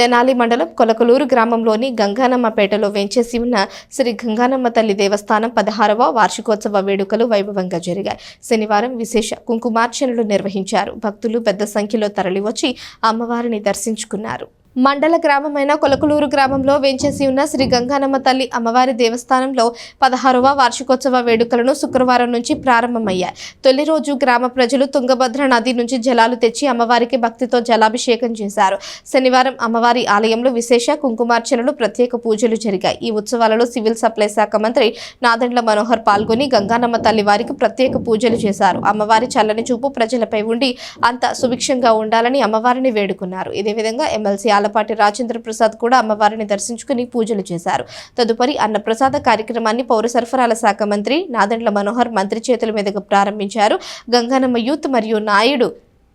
తెనాలి మండలం కొలకలూరు గ్రామంలోని గంగానమ్మపేటలో వెంచేసి ఉన్న శ్రీ గంగానమ్మ తల్లి దేవస్థానం పదహారవ వార్షికోత్సవ వేడుకలు వైభవంగా జరిగాయి. శనివారం విశేష కుంకుమార్చనలు నిర్వహించారు. భక్తులు పెద్ద సంఖ్యలో తరలివచ్చి అమ్మవారిని దర్శించుకున్నారు. మండల గ్రామమైన కొలకలూరు గ్రామంలో వేంచేసి ఉన్న శ్రీ గంగానమ్మ తల్లి అమ్మవారి దేవస్థానంలో పదహారవ వార్షికోత్సవ వేడుకలను శుక్రవారం నుంచి ప్రారంభమయ్యాయి. తొలి రోజు గ్రామ ప్రజలు తుంగభద్ర నది నుంచి జలాలు తెచ్చి అమ్మవారికి భక్తితో జలాభిషేకం చేశారు. శనివారం అమ్మవారి ఆలయంలో విశేష కుంకుమార్చనలు ప్రత్యేక పూజలు జరిగాయి. ఈ ఉత్సవాలలో సివిల్ సప్లై శాఖ మంత్రి నాదండ్ల మనోహర్ పాల్గొని గంగానమ్మ తల్లి వారికి ప్రత్యేక పూజలు చేశారు. అమ్మవారి చల్లని చూపు ప్రజలపై ఉండి అంత సుభిక్షంగా ఉండాలని అమ్మవారిని వేడుకున్నారు. ఇదే విధంగా ఎమ్మెల్సీ ఆలపాటి రాజేంద్ర ప్రసాద్ కూడా అమ్మవారిని దర్శించుకుని పూజలు చేశారు. తదుపరి అన్నప్రసాద కార్యక్రమాన్ని పౌర సరఫరాల శాఖ మంత్రి నాదెండ్ల మనోహర్ మంత్రి చేతుల మీదుగా ప్రారంభించారు. గంగానమ్మ యూత్ మరియు నాయుడు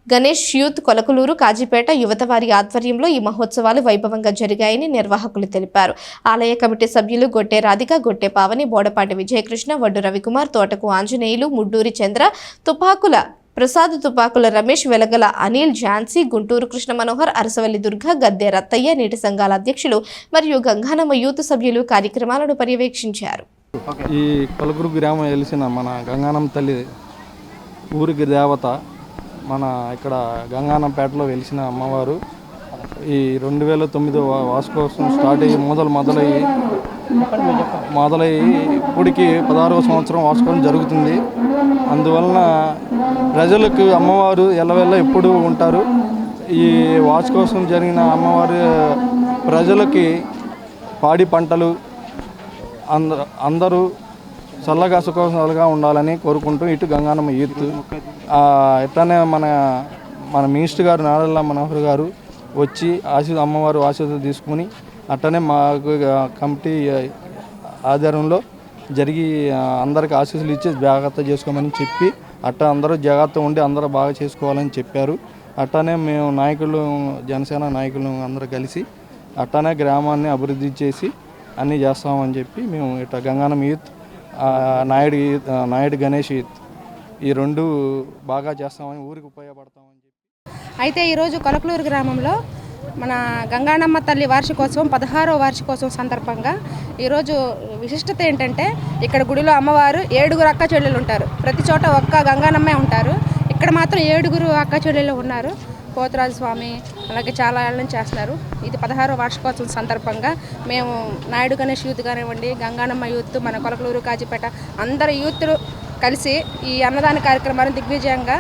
గణేష్ యూత్ కొలకలూరు కాజీపేట యువత వారి ఆధ్వర్యంలో ఈ మహోత్సవాలు వైభవంగా జరిగాయని నిర్వాహకులు తెలిపారు. ఆలయ కమిటీ సభ్యులు గొట్టె రాధిక గొట్టె పావని బోడపాటి విజయకృష్ణ వడ్డు రవికుమార్ తోటకు ఆంజనేయులు ముడ్డూరి చంద్ర తుపాకుల ప్రసాద్ తుపాకుల రమేష్ వెలగల అనిల్ ఝాన్సీ గుంటూరు కృష్ణ మనోహర్ అరసవల్లి దుర్గ గద్దె రత్తయ్య నీటి సంఘాల అధ్యక్షులు మరియు గంగానమ్మ యూత్ సభ్యులు కార్యక్రమాలను పర్యవేక్షించారు. ఈ పలుగురు గ్రామం వెలిసిన మన గంగానమ్మ తల్లి ఊరికి దేవత మన ఇక్కడ గంగానంపేటలో వెలిసిన అమ్మవారు. ఈ రెండు వేల తొమ్మిదో వార్షికోత్సవం స్టార్ట్ అయ్యి మొదలు మొదలయ్యి మొదలై ఇప్పటికి పదహారవ సంవత్సరం వార్షికోత్సవం జరుగుతుంది. అందువలన ప్రజలకు అమ్మవారు ఎల్లవెల్ల ఎప్పుడు ఉంటారు. ఈ వార్షికోత్సవం జరిగిన అమ్మవారు ప్రజలకి పాడి పంటలు అంద అందరూ చల్లగా సుఖాలుగా ఉండాలని కోరుకుంటూ ఇటు గంగానమ్మ యూత్ ఇట్లానే మన మన మినిస్టర్ గారు నారల్ల మనోహర్ గారు వచ్చి ఆశీస్ అమ్మవారు ఆశీర్వాదం తీసుకుని అట్లనే మాకు కమిటీ ఆధ్వర్యంలో జరిగి అందరికి ఆశీస్సులు ఇచ్చి జాగ్రత్త చేసుకోమని చెప్పి అట్టా అందరూ జాగ్రత్త ఉండి అందరూ బాగా చేసుకోవాలని చెప్పారు. అట్టనే మేము నాయకులు జనసేన నాయకులు అందరూ కలిసి అట్టనే గ్రామాన్ని అభివృద్ధి చేసి అన్నీ చేస్తామని చెప్పి మేము ఇట్లా Ganganam youth Naidu youth Naidu Ganesh youth ఈ రెండు బాగా చేస్తామని ఊరికి ఉపయోగపడతామని చెప్పి. అయితే ఈరోజు కొలకలూరు గ్రామంలో మన గంగాణమ్మ తల్లి వార్షికోత్సవం పదహారో వార్షికోత్సవం సందర్భంగా ఈరోజు విశిష్టత ఏంటంటే ఇక్కడ గుడిలో అమ్మవారు ఏడుగురు అక్క చెల్లెలు ఉంటారు. ప్రతి చోట ఒక్క గంగానమ్మే ఉంటారు. ఇక్కడ మాత్రం ఏడుగురు అక్క చెల్లెలు ఉన్నారు. పోతరాజు స్వామి అలాగే చాలా ఏళ్ళ నుంచి చేస్తున్నారు. ఇది పదహారో వార్షికోత్సవం సందర్భంగా మేము నాయుడు గణేష్ యూత్ కానివ్వండి గంగానమ్మ యూత్ మన కొలకలూరు కాజీపేట అందరు యూత్లు కలిసి ఈ అన్నదాన కార్యక్రమాన్ని దిగ్విజయంగా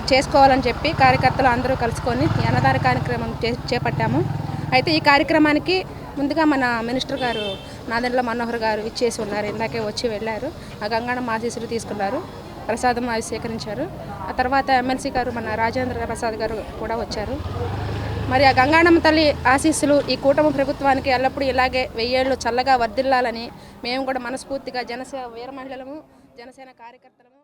చేసుకోవాలని చెప్పి కార్యకర్తలు అందరూ కలుసుకొని అన్నదాన కార్యక్రమం చే- చేపట్టాము. అయితే ఈ కార్యక్రమానికి ముందుగా మన మినిస్టర్ గారు నాదెండ్ల మనోహర్ గారు ఇచ్చేసి ఉన్నారు. ఇందాకే వచ్చి వెళ్ళారు. ఆ గంగాణం ఆశీస్సులు తీసుకున్నారు. ప్రసాదం అవి సేకరించారు. ఆ తర్వాత ఎమ్మెల్సీ గారు మన రాజేంద్ర ప్రసాద్ గారు కూడా వచ్చారు. మరి ఆ గంగాణమ్మ తల్లి ఆశీస్సులు ఈ కూటమి ప్రభుత్వానికి ఎల్లప్పుడూ ఇలాగే వెయ్యేళ్ళు చల్లగా వర్ధిల్లాలని మేము కూడా మనస్ఫూర్తిగా జనసేన వీర మహిళలము జనసేన కార్యకర్తలము